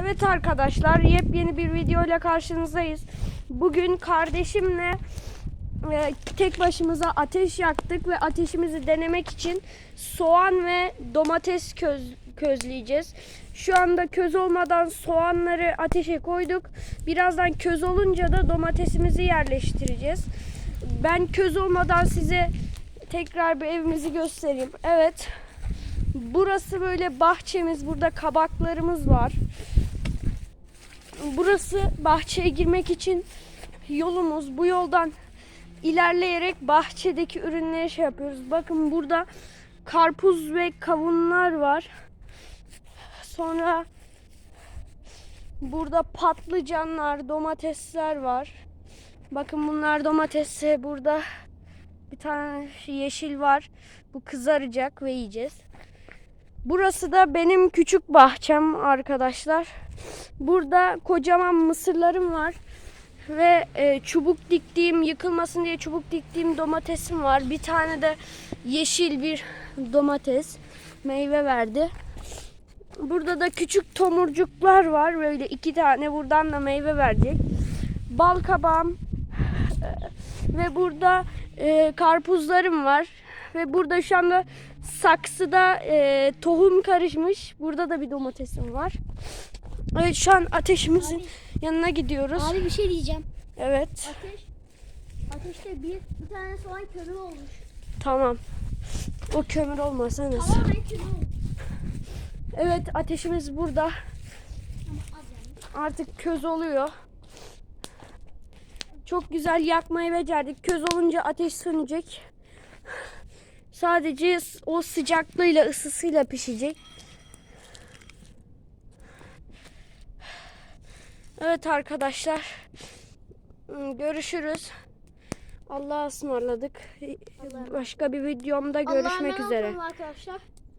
Evet arkadaşlar yepyeni bir video ile karşınızdayız. Bugün kardeşimle e, tek başımıza ateş yaktık ve ateşimizi denemek için soğan ve domates köz, közleyeceğiz. Şu anda köz olmadan soğanları ateşe koyduk. Birazdan köz olunca da domatesimizi yerleştireceğiz. Ben köz olmadan size tekrar bir evimizi göstereyim. Evet. Burası böyle bahçemiz. Burada kabaklarımız var. Burası bahçeye girmek için yolumuz. Bu yoldan ilerleyerek bahçedeki ürünleri şey yapıyoruz. Bakın burada karpuz ve kavunlar var. Sonra burada patlıcanlar, domatesler var. Bakın bunlar domatesi. Burada bir tane yeşil var. Bu kızaracak ve yiyeceğiz. Burası da benim küçük bahçem arkadaşlar. Burada kocaman mısırlarım var. Ve e, çubuk diktiğim, yıkılmasın diye çubuk diktiğim domatesim var. Bir tane de yeşil bir domates meyve verdi. Burada da küçük tomurcuklar var. Böyle iki tane buradan da meyve verecek. Bal kabağım e, ve burada e, karpuzlarım var. Ve burada şu anda saksıda e, tohum karışmış. Burada da bir domatesim var. Evet şu an ateşimizin yanına gidiyoruz. Abi bir şey diyeceğim. Evet Ateş. Ateşte bir, bir tane soğan kömür olmuş. tamam. O kömür olmasa nasıl? Tamamen kömür olmuş. Evet ateşimiz burada. Artık köz oluyor. Çok güzel yakmayı becerdik. Köz olunca ateş sönecek. Sadece o sıcaklığıyla ısısıyla pişecek. Evet arkadaşlar. Görüşürüz. Allah'a ısmarladık. Allah'a Başka bir videomda görüşmek üzere. arkadaşlar.